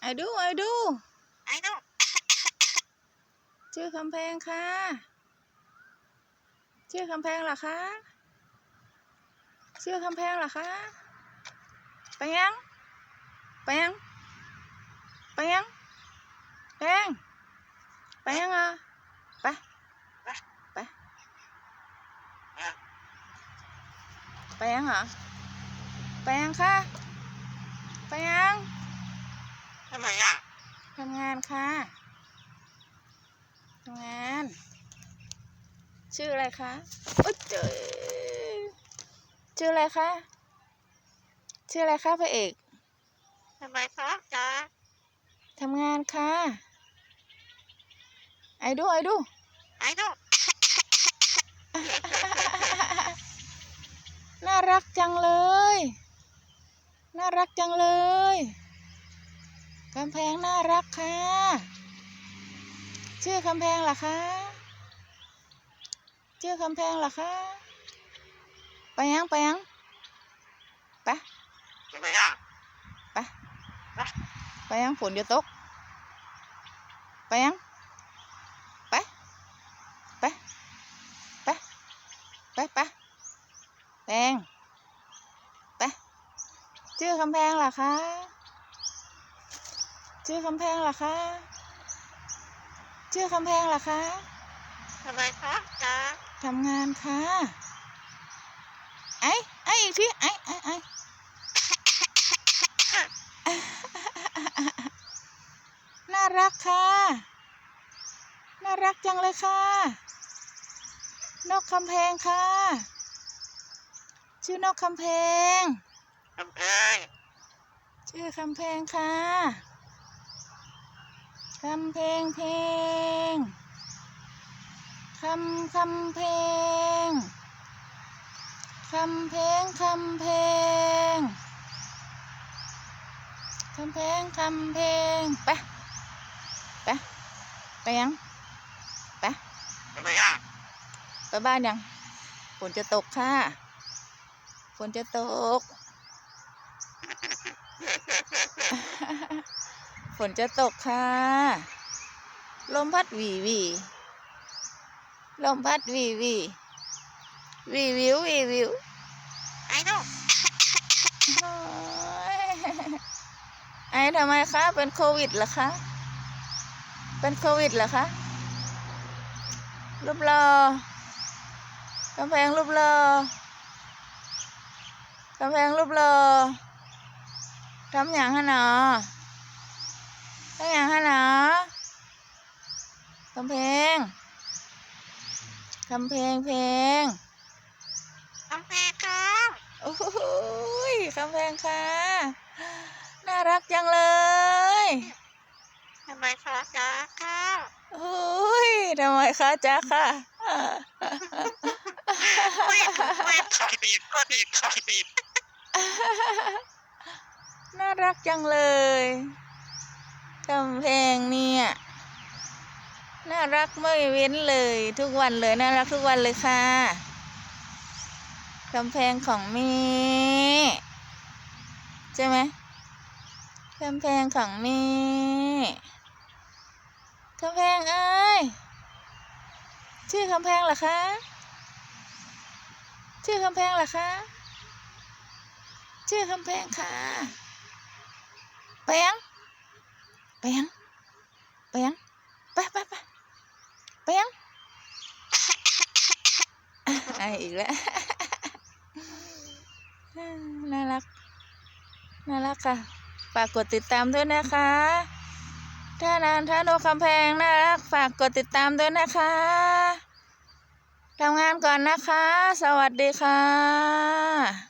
ไอ้ดูไอ้ดูไอ้ดูชื่อคำแพงค่ะ ชื่อคำแพงเหรอคะชื่อคำแพงเหรอคะ ไปยังไปยังไปยังแพงไปยังอะไปไปไปยังเหรอไปยังคะไปยัง ทำไมอะทำงานค่ะทำงาน ชื่ออะไรคะอุ๊ยเจอชื่ออะไรคะชื่ออะไรคะพระเอกทำไมคะจ๊ะทำงานค่ะไอ้ดูไอ้ดูไอ้ดูน่ารักจังเลย น่ารักจังเลย กำแพงน่ารักค่ะ ชื่อคำแพงเหรอคะ ชื่อคำแพงเหรอคะ ไปยังไปยังไปทำไมอะไปไปยังฝนจะตก ไปยังไปไปไปไปไปแพงไปชื่อคำแพงเหรอคะ ชื่อคำแพงเหรอคะ ชื่อคำแพงเหรอคะทำไมคะจ๊ะทำงานค่ะไอ้ไอ้อีกทีไอ้ไอ้ไอ้น่ารักค่ะ น่ารักจังเลยค่ะ นกคำแพงค่ะ ชื่อนกคำแพงทำไมชื่อคำแพงค่ะ คำเพงเพงคำคำเพงคำเพงคำเพงคำเพงคำเพงไปไปไปยังไปทำไมอะไปบ้านยังฝนจะตกค่ะฝนจะตก ฝนจะตกค่ะ ลมพัดหวีหวีลมพัดหวีหวีหวีวิวหวีวิวไอ้ดูโอ้ยไอ้ทำไมคะเป็นโควิดเหรอคะ เป็นโควิดเหรอคะรูปรอกำแพงรูปรอกำแพงรูปรอทำอย่างฮะหนอทำอย่างฮะหนอกำแพงกำแพงเพลงทำไมคะโอ้ยกำแพงค่ะ น่ารักจังเลยทำไมคะจ๊ะค่ะโอ้ยทำไมคะจ๊ะค่ะไม่ไม่ขายดีก็ดีขายดีน่ารักจังเลย กำแพงเนี่ย น่ารักไม่เว้นเลยทุกวันเลยน่ารักทุกวันเลยค่ะกำแพงของแม่ใช่ไหมกำแพงของแม่กำแพงเอ้ยชื่อกำแพงเหรอคะชื่อกำแพงเหรอคะชื่อกำแพงค่ะไปยัง ไปยัง ไปยัง ไปไปไปไปยังอะไออีกแล้ว น่ารัก น่ารักค่ะ ฝากกดติดตามด้วยนะคะ ถ้านานถ้าโนกคำแพงน่ารัก ฝากกดติดตามด้วยนะคะทำงานก่อนนะคะ สวัสดีค่ะ